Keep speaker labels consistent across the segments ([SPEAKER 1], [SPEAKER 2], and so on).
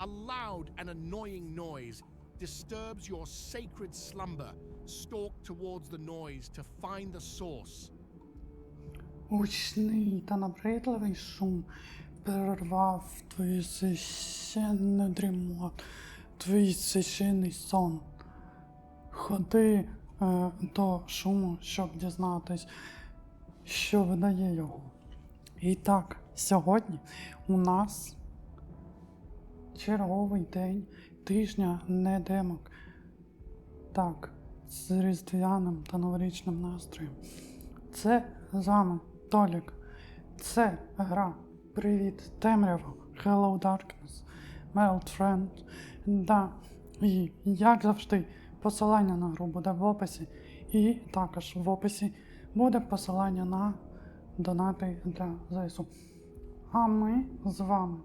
[SPEAKER 1] A loud and annoying noise disturbs your sacred slumber. Stalk towards the noise to find the source.
[SPEAKER 2] Гучний та набридливий шум перервав твою священну дрімот, твій священний сон. Ходи е, до шуму, щоб дізнатись, що видає його. І так, сьогодні у нас черговий день тижня недемок. Так, з різдвяним та новорічним настроєм. Це з вами Толік. Це гра Привіт Темрява, Hello Darkness, Meld Friend. Да. І як завжди, посилання на гру буде в описі. І також в описі буде посилання на донати для ЗСУ. А ми з вами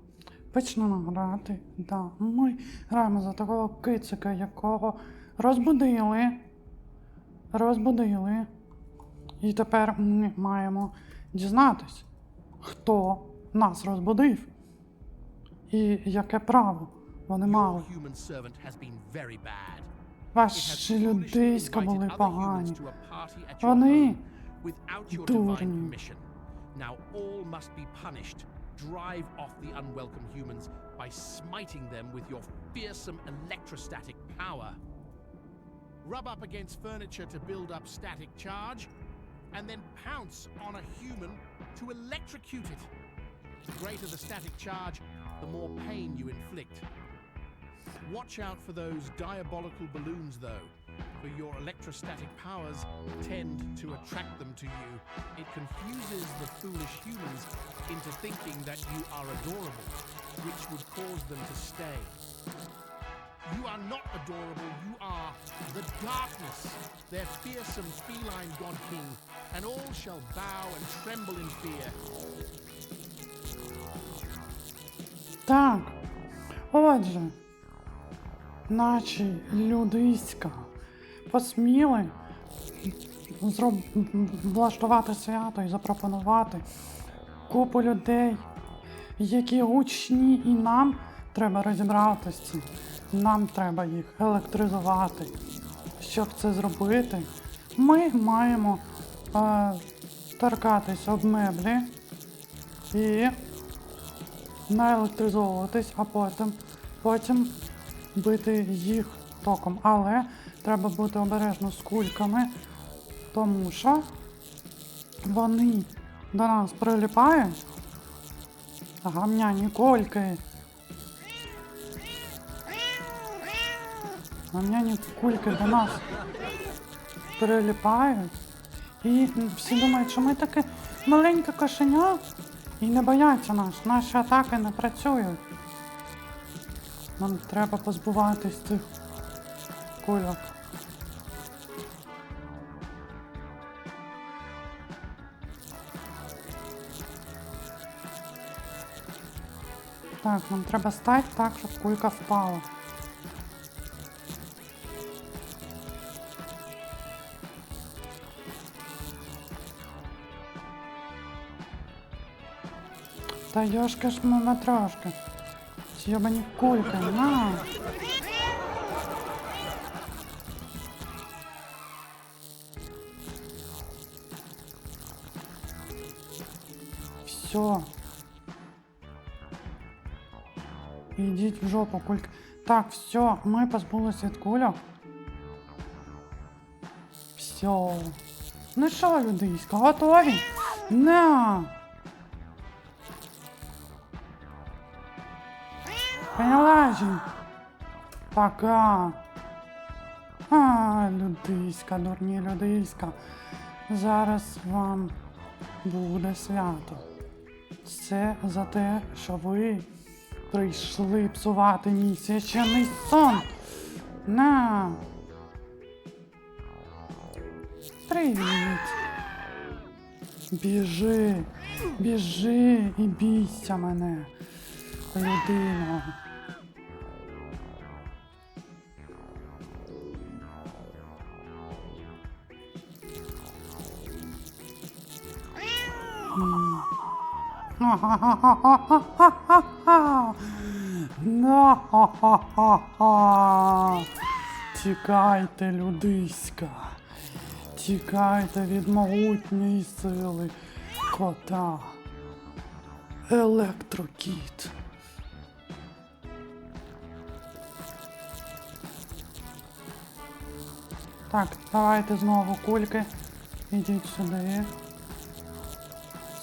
[SPEAKER 2] почнемо грати. Да, ми граємо за такого кицика, якого розбудили. Розбудили. І тепер ми маємо дізнатись, хто нас розбудив. І яке право вони мали. Ваші людиська були погані. Вони дурні.
[SPEAKER 1] Now all must be punished. Drive off the unwelcome humans by smiting them with your fearsome electrostatic power. Rub up against furniture to build up static charge, and then pounce on a human to electrocute it. The greater the static charge, the more pain you inflict. Watch out for those diabolical balloons, though, for your electrostatic powers tend to attract them to you. It confuses the foolish humans into thinking that you are adorable, which would cause them to stay. You are not adorable, you are the darkness, their fearsome feline god king, and all shall bow and tremble in fear.
[SPEAKER 2] Так. Отже, наші людиська Посміли зроб... влаштувати свято і запропонувати купу людей, які гучні, і нам треба розібратися. Нам треба їх електризувати. Щоб це зробити, ми маємо е, торкатись об меблі і наелектризовуватись, а потім, потім бити їх током. Але треба бути обережно з кульками, тому що вони до нас приліпають. Гамняні кульки. Гамняні кульки до нас приліпають. І всі думають, що ми таке маленьке кошеня і не бояться нас. Наші атаки не працюють. Нам треба позбуватись цих кульок. Так, нам треба стати так, щоб кулька впала. Та йошка ж мама трошки. Сьобані кулька, на. Все. Ідіть в жопу, кулька. Так, все, ми позбулися від кульок. Все. Ну що, людиська, готові? На! Поняла? Пока. А, людиська, дурні людиська. Зараз вам буде свято. Це за те, що ви прийшли псувати мій священний сон. На. Привіт. Біжи, біжи і бійся мене, людино. Тікайте, людиська. Тікайте від могутньої сили кота. Електрокіт. Так, давайте знову кульки. Ідіть сюди.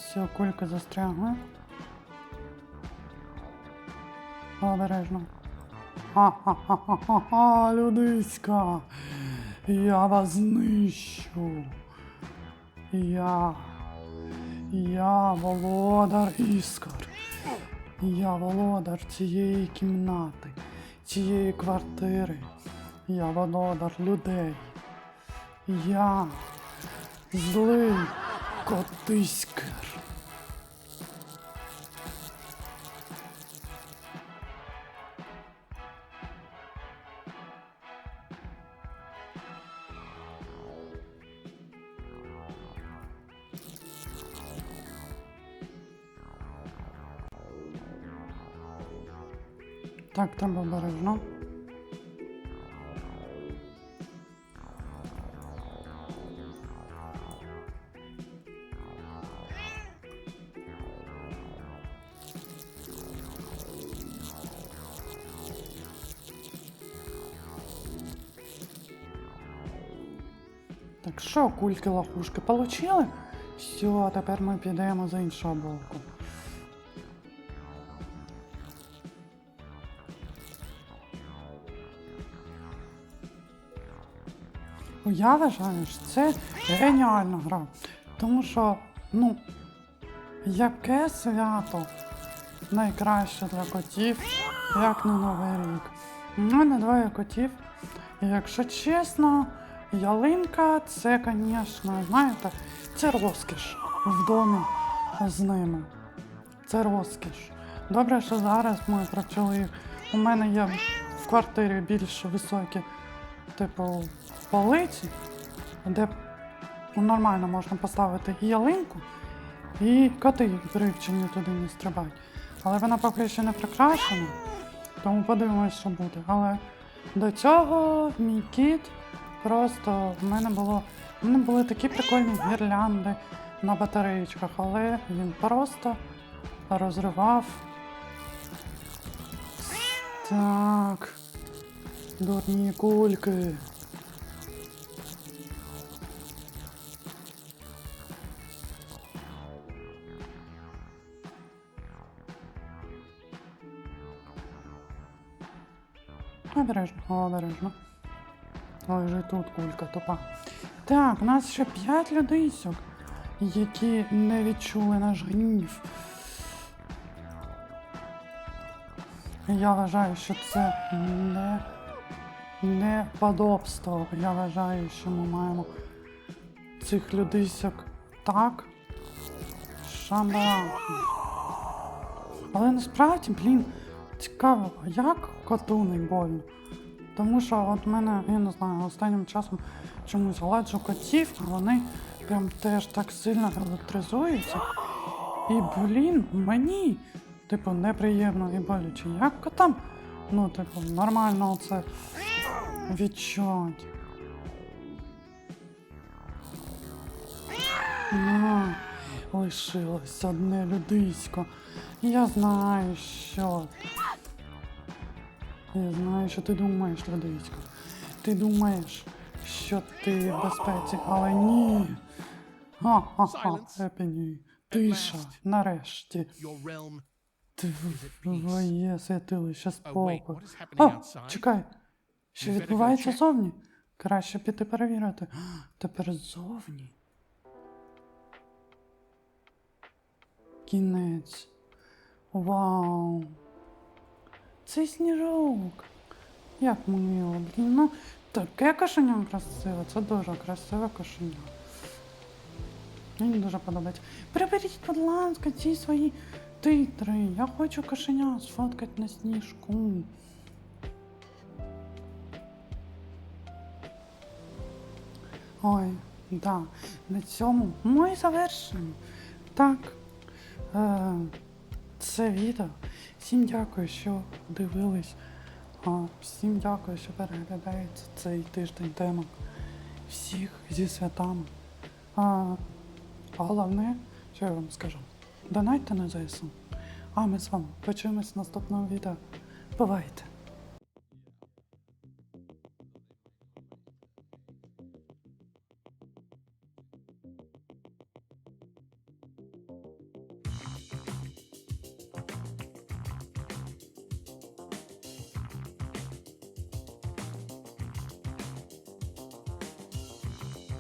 [SPEAKER 2] Все, кулька застрягла. Обережно. Ха-ха-ха-ха-ха, людиська. Я вас знищу. Я. Я володар іскор. Я володар цієї кімнати, цієї квартири. Я володар людей. Я злий котиськер. Так, треба обережно. Так що, кульки лахушки получили? Все, тепер ми підемо з іншого боку. Я вважаю, що це геніальна гра. Тому що, ну, яке свято найкраще для котів, як на Новий рік. У мене двоє котів. І якщо чесно, ялинка це, звісно, знаєте, це розкіш в домі з ними. Це розкіш. Добре, що зараз ми почали. У мене є в квартирі більш високі, типу, полиці, де нормально можна поставити ялинку, і коти привчені туди не стрибають. Але вона поки ще не прикрашена, тому подивимось, що буде. Але до цього мій кіт просто в мене було. В мене були такі прикольні гірлянди на батареєчках, але він просто розривав. Так. Дурні кульки. Обережно, обережно. Ой, вже тут кулька тупа. Так, у нас ще п'ять людисок, які не відчули наш гнів. Я вважаю, що це не подобство. Я вважаю, що ми маємо цих людисок так. Шамбаланку. Але насправді, блін, цікаво, як коту не больно? Тому що от мене, я не знаю, останнім часом чомусь гладжу котів, а вони прям теж так сильно електризуються. І, блін, мені, типу, неприємно і боляче. Як котам? Ну, типу, нормально це відчувати. На, лишилось одне людисько. Я знаю, що. Я знаю, що ти думаєш, Людисько. Ти думаєш, що ти в безпеці, але ні. Ха-ха-ха, епені. Тиша, нарешті. Твоє святилище
[SPEAKER 1] Oh,
[SPEAKER 2] спокою. О, чекай. Що відбувається зовні? Краще піти перевірити. Тепер зовні. Кінець. Вау. Це сніжок. Як мило, блін. Ну, таке кошеня красиве. Це дуже красиве кошеня. Мені дуже подобається. Приберіть, будь ласка, ці свої титри. Я хочу кошеня сфоткати на сніжку. Ой, да. На цьому ми завершимо. Так. Е, це відео. Всім дякую, що дивились. Всім дякую, що переглядаєте цей тиждень темок. Всіх зі святами. А, головне, що я вам скажу, донайте на ЗСУ. А ми з вами почуємось в наступному відео. Бувайте!